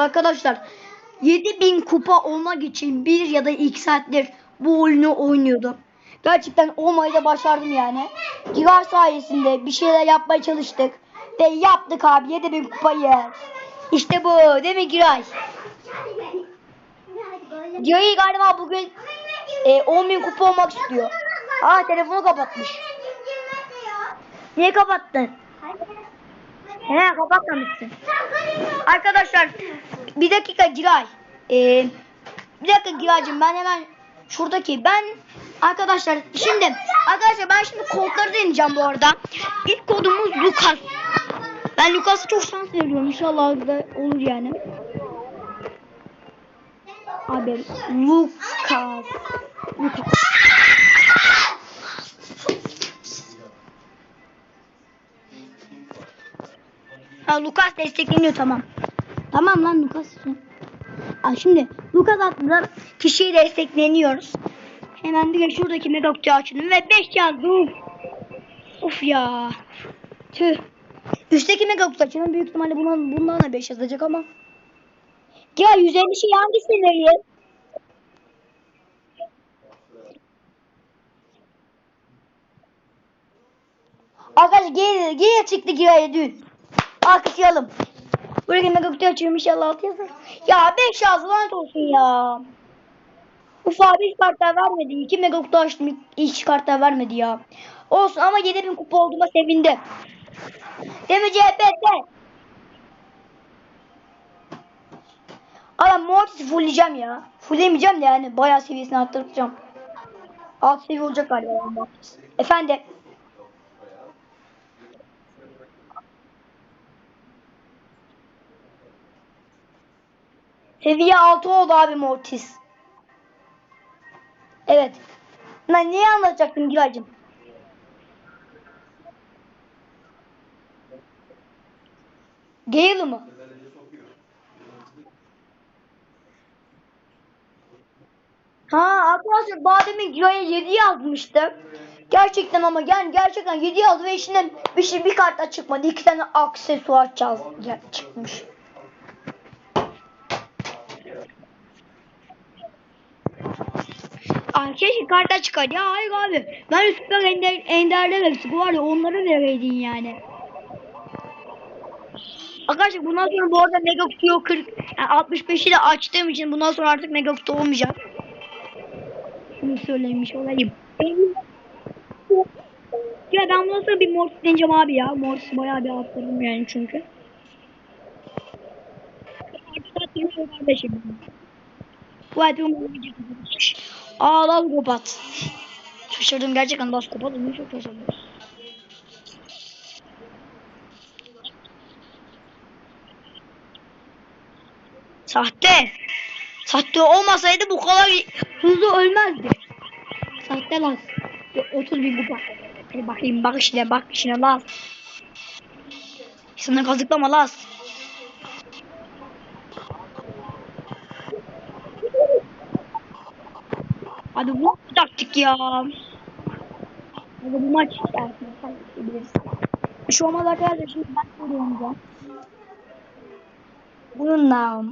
arkadaşlar. 7000 kupa olmak için bir ya da iki saattir bu oyunu oynuyordum. Gerçekten olmayı da başardım yani. Gigar sayesinde bir şeyler yapmaya çalıştık. Ve yaptık abi 7000 kupayı. İşte bu değil mi Giray? Giray galiba bugün e, 10.000 kupa olmak istiyor. Aa telefonu kapatmış. Niye kapattın? He kapatmamışsın. Arkadaşlar bir dakika Giray. Ee, bir dakika Giray'cığım ben hemen şuradaki ben arkadaşlar şimdi arkadaşlar ben şimdi kodları deneyeceğim bu arada. İlk kodumuz Lucas. Ben Lucas'a çok şans veriyorum. İnşallah da olur yani. Abi Lucas. Lucas. Ha Lucas destekleniyor tamam. Tamam lan Lucas. Aa, şimdi Lucas adlı kişiyi destekleniyoruz. Hemen bir de şuradaki mega kutuyu açalım ve 5 yazdım. Of ya. Tüh. Üstteki mega kutu. Büyük ihtimalle bundan, bundan da 5 yazacak ama. Ya 150 şey hangisini vereyim? Arkadaşlar geri, geri çıktı giraya dün. Alkışlayalım. Buraya mega kutu açıyorum inşallah altı yazar. Ya 5 yazdı lanet olsun ya. Uf abi kartlar vermedi. 2 mega kutu açtım hiç kartlar vermedi ya. Olsun ama 7000 kupa olduğuma sevindim. Değil mi CHPT? Ama Mortis'i fullleyeceğim ya. Fulllemeyeceğim de yani bayağı seviyesini arttıracağım. Alt seviye olacak galiba Mortis. Efendim. Seviye 6 oldu abi Mortis. Evet. Lan neyi anlatacaktın Giray'cığım? Gale mı? Ha arkadaşlar daha demin Giray'a 7 yazmıştı. Gerçekten ama yani gerçekten 7 yazdı ve içinden bir şey bir kart da çıkmadı. İki tane aksesuar çıkmış. Ay keşke kartlar çıkar. Ya hayır abi. Ben süper ender, enderler hepsi. Var ya onları vereydin yani. Arkadaşlar bundan sonra bu arada Mega Kutu'yu 40, yani 65'i de açtığım için bundan sonra artık Mega Kutu olmayacak. Şunu söylemiş olayım. Ya ben bundan sonra bir Mortis deneyeceğim abi ya. Mortis bayağı bir arttırdım yani çünkü. Artık atayım kardeşim. Bu hayatım olmayacak. Aa Laz Kopat. Şaşırdım gerçekten Laz Kopat olmuş çok şaşırdım. Sahte. Sahte olmasaydı bu kadar hızlı ölmezdi. Sahte Laz. 30 bin kupa. Bakayım bak işine bak işine Laz. Sana kazıklama Laz. Hadi bu taktik ya. Hadi bu maç istersen biliriz. Şu olmaz arkadaşlar ben böyle oynayacağım. Bununla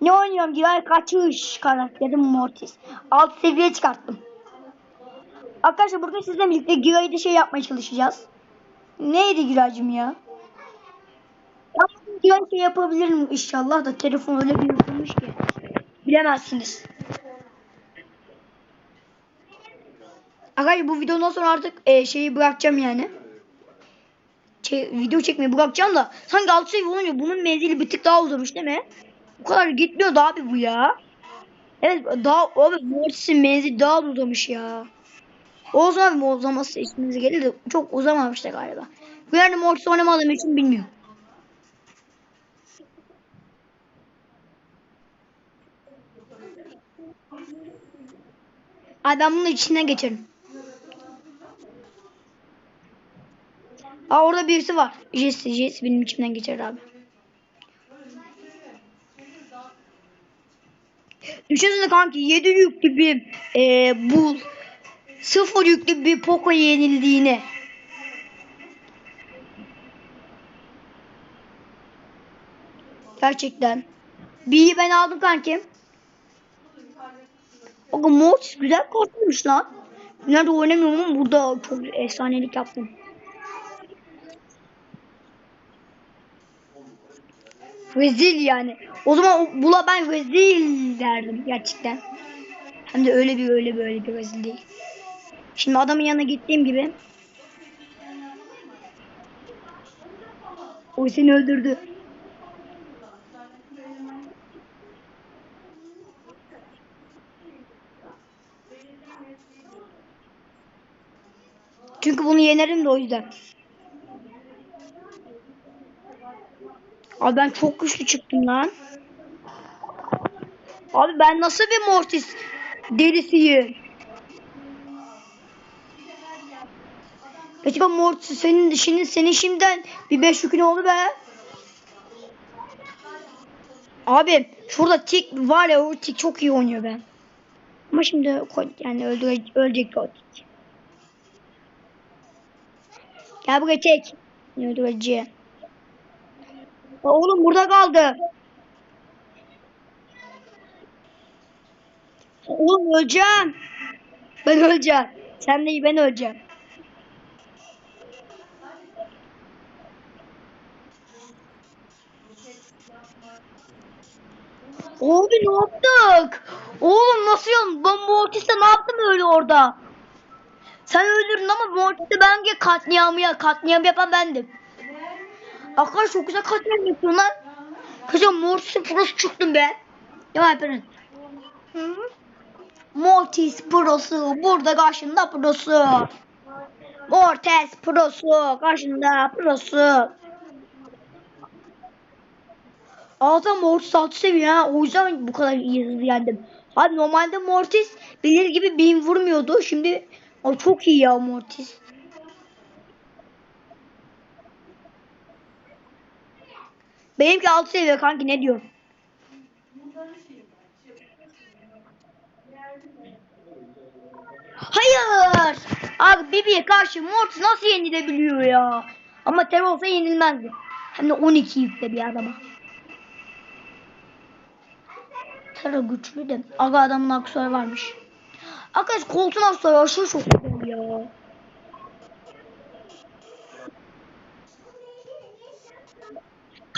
ne oynuyorum Giray kaçış karakterim Mortis. Alt seviye çıkarttım. Arkadaşlar burada sizle birlikte Giray'ı da şey yapmaya çalışacağız. Neydi Giray'cım ya? Giray şey yapabilirim inşallah da telefon öyle bir yapılmış ki. Bilemezsiniz. Arkadaşlar bu videodan sonra artık e, şeyi bırakacağım yani. Şey, video çekmeyi bırakacağım da sanki 6 seviye olunca bunun menzili bir tık daha uzamış değil mi? Bu kadar gitmiyor da abi bu ya. Evet daha abi Mortis'in menzili daha da uzamış ya. O zaman bir uzaması isminize gelir de çok uzamamıştı galiba. Bu yani Mortis oynamadığım için bilmiyorum. Ay ben bunun içinden geçerim. Aa orada birisi var. Jesse, Jesse benim içimden geçer abi. Düşünsene kanki 7 yüklü bir e, bul. 0 yüklü bir Poco yenildiğini. Gerçekten. B'yi ben aldım kanki. Aga Mortis güzel kartmış lan. Nerede oynamıyorum ama burada çok efsanelik yaptım. Rezil yani. O zaman bula ben rezil derdim gerçekten. Hem de öyle bir öyle böyle bir rezil değil. Şimdi adamın yanına gittiğim gibi. O seni öldürdü. Çünkü bunu yenerim de o yüzden. Abi ben çok güçlü çıktım lan. Abi ben nasıl bir Mortis delisiyim. Peki ben Mortis senin şimdi senin şimdiden bir beş yükün oldu be. Abi şurada tik var ya o tik çok iyi oynuyor be. Ama şimdi yani öldüre, ölecek o tik. Gel buraya çek. Öldüreceği. Oğlum burada kaldı. Oğlum öleceğim. Ben öleceğim. Sen değil ben öleceğim. Abi ne yaptık? Oğlum nasıl ya? Ben Mortis'te ne yaptım öyle orada? Sen öldürdün ama Mortis'te ben katliamı ya katliam yapan bendim. Arkadaş çok güzel katliam yapıyor lan. Kızım Mortis'in prosu çıktım be. Ya yapın. Mortis prosu burada karşında prosu. Mortis prosu karşında prosu. Zaten Mortis 6 seviye ha. O yüzden bu kadar iyi hızlı yendim. Abi normalde Mortis bilir gibi bin vurmuyordu. Şimdi o çok iyi ya Mortis. Benimki 6 seviye kanki ne diyor? Hayır. Abi Bibi'ye karşı Mortis nasıl yenilebiliyor ya? Ama Terör olsa yenilmezdi. Hem de 12 yükte bir adama. Terör güçlü de. Aga adamın aksesuarı varmış. Arkadaş koltuğun aksesuarı aşırı çok güzel ya.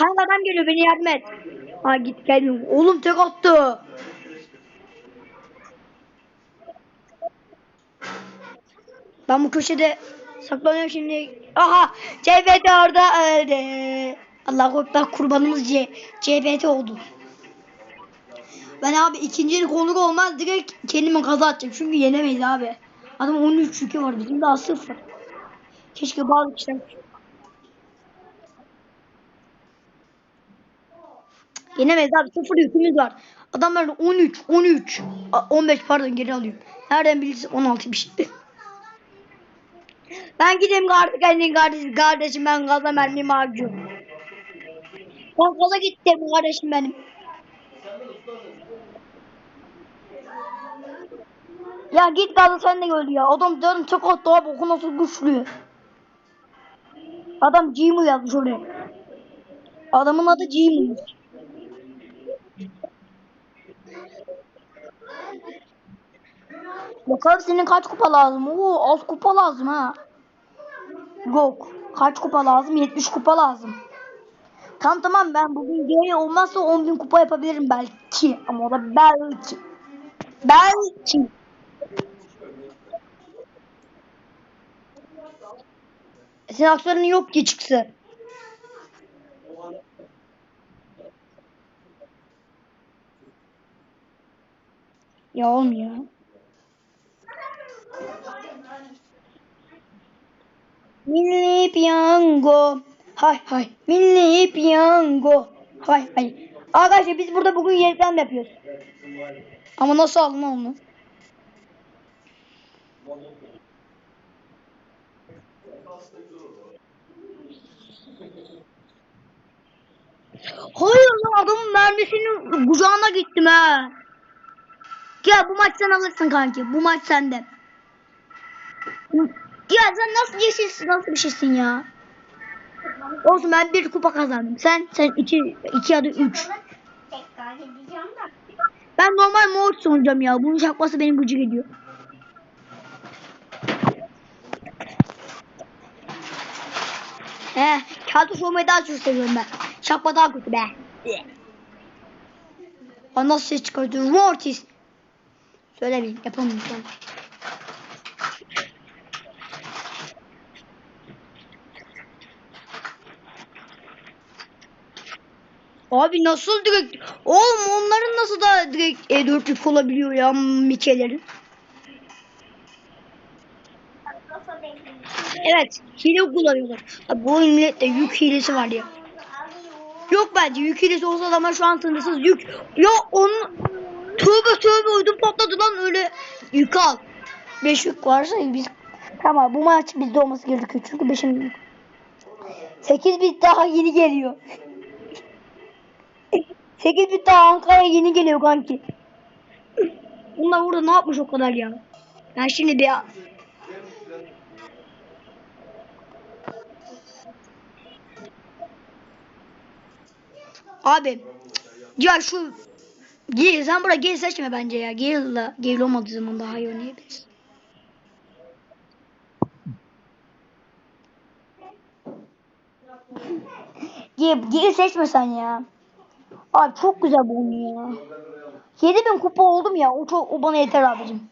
Kanka adam geliyor beni yardım et. Ha git gel. Oğlum tek attı. Ben bu köşede saklanıyorum şimdi. Aha CBT orada öldü. Allah ekber kurbanımız C CBT oldu. Ben abi ikinci konuk olmaz direkt kendime kaza atacağım. Çünkü yenemeyiz abi. Adam 13 yükü var bizim daha sıfır. Keşke bazı kişiler Yenemeyiz abi sıfır yükümüz var. Adamlar 13, 13, a- 15 pardon geri alıyorum. Nereden bilirsin 16 bir şey. Ben gideyim artık kendin kardeşim, kardeşim ben gaza mermimi harcıyorum. Ben gaza gittim kardeşim benim. Ya git gaza sen de öldü ya. Adam diyorum çok attı abi oku nasıl güçlü. Adam Jimu yazmış oraya. Adamın adı Jimu'ymuş. Bakalım senin kaç kupa lazım? Oo az kupa lazım ha. Yok. Kaç kupa lazım? 70 kupa lazım. Tamam tamam ben bugün geri olmazsa 10 bin kupa yapabilirim belki. Ama o da belki. Belki. Senin aksiyonun yok ki çıksın. Ya olmuyor. Milli piyango. Hay hay. Milli piyango. Hay hay. Arkadaşlar biz burada bugün reklam yapıyoruz. Ama nasıl aldın onu? Hayır lan adamın mermisinin kucağına gittim ha. Gel bu maç sen alırsın kanki. Bu maç sende. Ya sen nasıl yeşilsin nasıl bir şeysin ya? Olsun ben bir kupa kazandım. Sen sen iki iki ya da üç. Ben normal mor oynayacağım ya. Bunun çakması benim gıcık ediyor. He, kağıt olmayı daha çok seviyorum ben. Çakma daha kötü be. Aa, nasıl ses çıkartıyor? Mortis. Söylemeyin, yapamıyorum. şu an. Abi nasıl direkt... Oğlum onların nasıl da direkt e, dörtlük olabiliyor ya Mike'lerin. Evet hile kullanıyorlar. Abi bu oyun millette yük hilesi var ya. Yok bence yük hilesi olsa adamlar şu an sınırsız yük. Ya onun... Tövbe tövbe ödüm patladı lan öyle. Yük al. 5 yük varsa biz... Tamam bu maç bizde olması gerekiyor çünkü 5'in... 8 bit daha yeni geliyor. 8 bit daha Ankara'ya yeni geliyor kanki. Bunlar burada ne yapmış o kadar ya? Ben şimdi bir Abi ya şu Gel sen buraya gel seçme bence ya. Gel la gel olmadığı zaman daha iyi oynayabiliriz. Gel, gel seçme sen ya. Abi çok güzel bu oyun ya. 7000 kupa oldum ya. O çok o bana yeter abicim.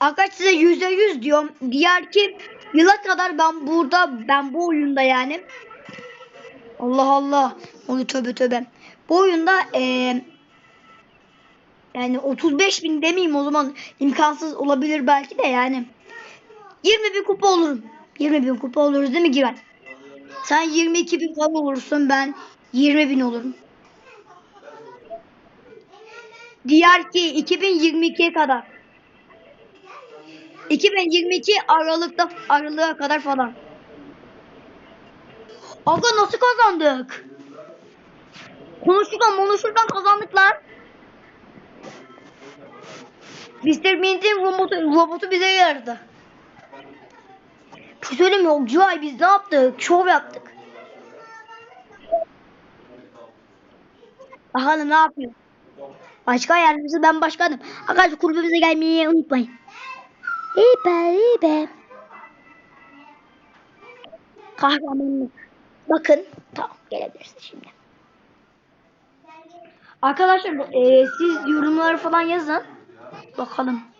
Arkadaş size yüzde yüz diyorum. Diğer ki yıla kadar ben burada ben bu oyunda yani Allah Allah. Oy tövbe tövbe. Bu oyunda eee yani 35 bin demeyeyim o zaman imkansız olabilir belki de yani. 20 bin kupa olurum. 20 bin kupa oluruz değil mi Giren? Sen 22 bin falan olursun ben 20 bin olurum. Diğer ki 2022'ye kadar. 2022 Aralık'ta Aralık'a kadar falan. Aga nasıl kazandık? Konuşurken konuşurken kazandık lan. Mr. Mint'in robotu, robotu bize yaradı. Mi? O Civay biz ne yaptık? Şov yaptık. Bakalım ne yapıyor? Başka yardımcısı ben başkanım. Arkadaşlar kulübümüze gelmeyi unutmayın. İyi be iyi be. Kahramanlık. Bakın. Tamam gelebilirsin şimdi. Arkadaşlar e, siz yorumları falan yazın. Bakalım.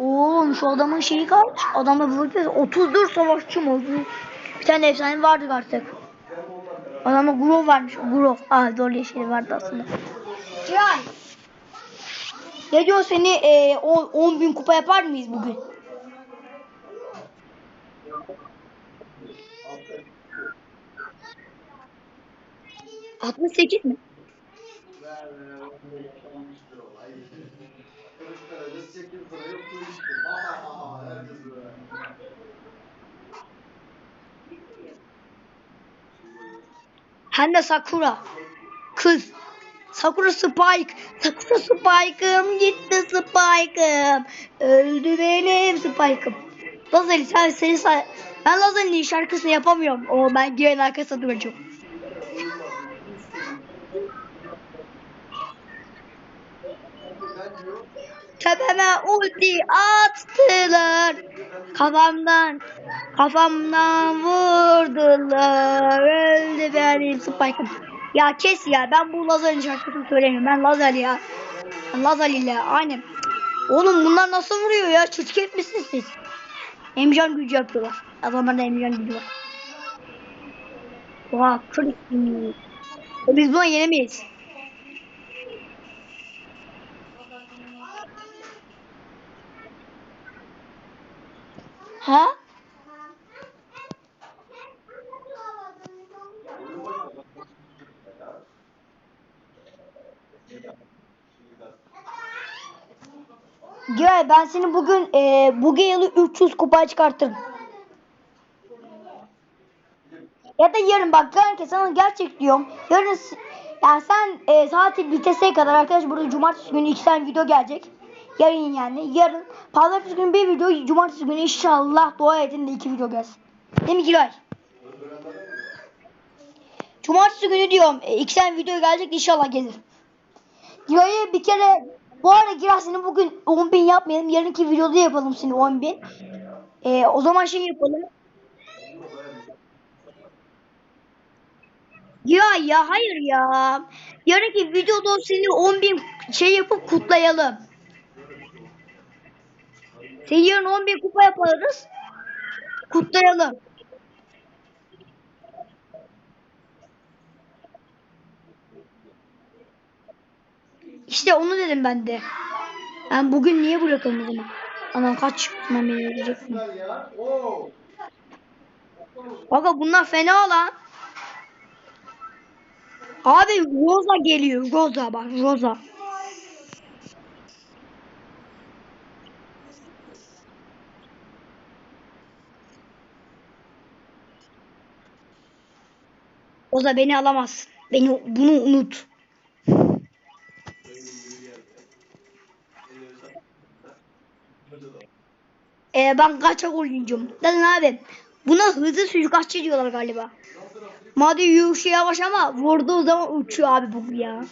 Oğlum şu adamın şeyi kaç? Adamda böyle 34 savaşçı mı? Bir tane efsane vardı artık. Adamda Grov varmış. Grov. Aa doğru şey vardı aslında. Cihan. Ne diyor seni e, 10 bin kupa yapar mıyız bugün? Altmış sekiz mi? Hem de Sakura. Kız. Sakura Spike. Sakura Spike'ım gitti Spike'ım. Öldü benim Spike'ım. Lazali sen seni say ben Lazali'nin şarkısını yapamıyorum. O ben giren arkasında duracağım. Tepeme ulti attılar. Kafamdan kafamdan vurdular. Öldü benim Spike'ım. Ya kes ya ben bu Lazali'nin şarkısını söylemiyorum. Ben Lazali ya. Ben Lazali ile aynen. Oğlum bunlar nasıl vuruyor ya? Çirkef misiniz siz? Emcan gücü yapıyorlar. Adamlarda emcan gücü var. Oha kırık. Biz buna yenemeyiz. Ha? Giray ben seni bugün e, bu yılı 300 kupaya çıkartırım. Ya da yarın bak kanka sana gerçek diyorum. Yarın yani sen e, saati biteseye kadar arkadaş burada cumartesi günü iki tane video gelecek. Yarın yani. Yarın. Pazartesi günü bir video. Cumartesi günü inşallah dua edin de iki video gelsin. Değil mi Giray? Cumartesi günü diyorum. E, iki tane video gelecek inşallah gelir. Giray'ı bir kere bu arada Giray seni bugün 10 bin yapmayalım. Yarınki videoda yapalım seni 10 bin. E, o zaman şey yapalım. Ya ya hayır ya. Yarınki videoda seni 10 bin şey yapıp kutlayalım. Seni yarın 10 bin kupa yaparız. Kutlayalım. İşte onu dedim ben de. Ben bugün niye bırakalım o zaman? Anam kaç beni öldürecek mi? Aga bunlar fena lan. Abi Rosa geliyor. Rosa bak Rosa. Rosa beni alamazsın. Beni bunu unut. Ee, ben kaçak oyuncum. Dedim abi. Buna hızlı suikastçı diyorlar galiba. Madde yürüyüşü yavaş ama vurduğu zaman uçuyor abi bu ya.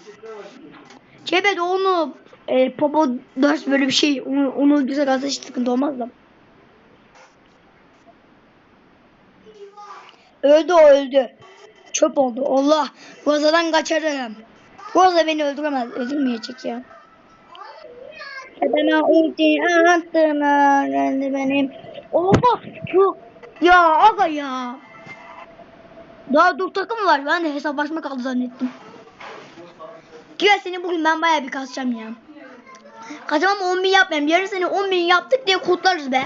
Cebede onu e, Popo ders böyle bir şey onu, onu güzel atış sıkıntı olmaz da. Öldü o öldü. Çöp oldu. Allah. Roza'dan kaçarım. Roza beni öldüremez. Öldürmeyecek ya. Bana ulti attığına geldi benim. Allah. Çok. Ya aga ya. Daha dur takım var. Ben de hesaplaşma kaldı zannettim. Güya seni bugün ben bayağı bir kasacağım ya. Kaçamam 10 bin yapmayayım. Yarın seni 10 bin yaptık diye kutlarız be.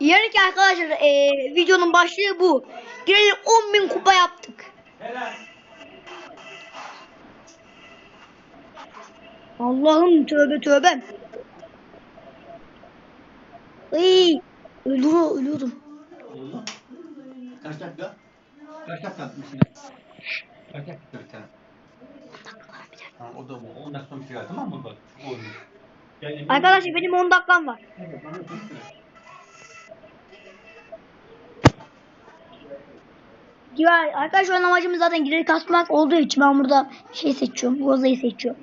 Y- Yarınki arkadaşlar e, videonun başlığı bu. Girelim 10 bin kupa yaptık. Allah'ım tövbe tövbe. Iy, ölüyor, ölüyordum. Kaç dakika? Kaç dakika atmışsın? Kaç dakika bir tane? Ha, o da bu. 10 dakika bir şey var tamam mı? Bak. Arkadaşlar benim 10 dakikam var. Evet, Ya arkadaşlar amacımız zaten gileri kasmak olduğu için ben burada şey seçiyorum. Roza'yı seçiyorum.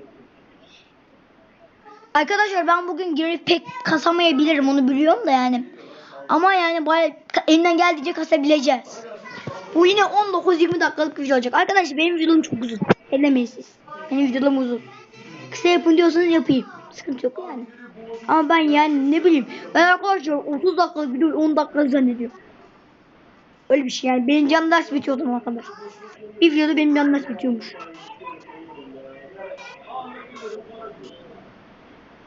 Arkadaşlar ben bugün gileri pek kasamayabilirim onu biliyorum da yani. Ama yani ka- elinden geldiğince kasabileceğiz. Bu yine 19-20 dakikalık bir video olacak. Arkadaşlar benim videom çok uzun. Ellemeyin siz. Benim videom uzun. Kısa yapın diyorsanız yapayım. Sıkıntı yok yani. Ama ben yani ne bileyim. Ben arkadaşlar 30 dakikalık video 10 dakikalık zannediyorum. Öyle bir şey yani. Benim canım ders bitiyordu o kadar. Bir videoda benim canım ders bitiyormuş.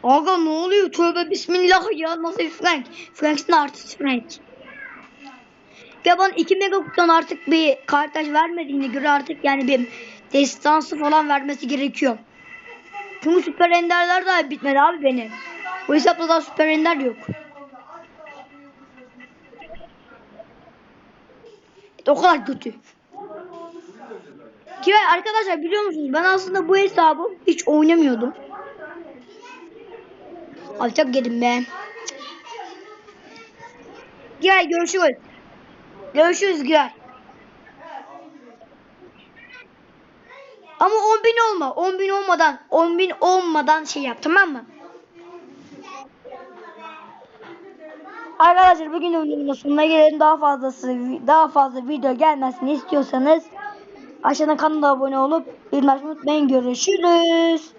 Aga ne oluyor? Tövbe bismillah ya. Nasıl Frank? Frank'sin artist Frank. Ya bana 2 megakutan artık bir kartaj vermediğine göre artık yani bir destansı falan vermesi gerekiyor. Çünkü süper enderler daha bitmedi abi benim. Bu hesapta daha süper ender yok. O kadar kötü. Ki arkadaşlar biliyor musunuz ben aslında bu hesabı hiç oynamıyordum. Alçak yedim be. Giray görüşürüz. Görüşürüz Giray. Ama 10 bin olma. 10 bin olmadan 10 bin olmadan şey yap tamam mı? Arkadaşlar bugün oyunun sonuna gelelim. Daha fazlası daha fazla video gelmesini istiyorsanız aşağıdan kanala abone olup bildirim açmayı unutmayın. Görüşürüz.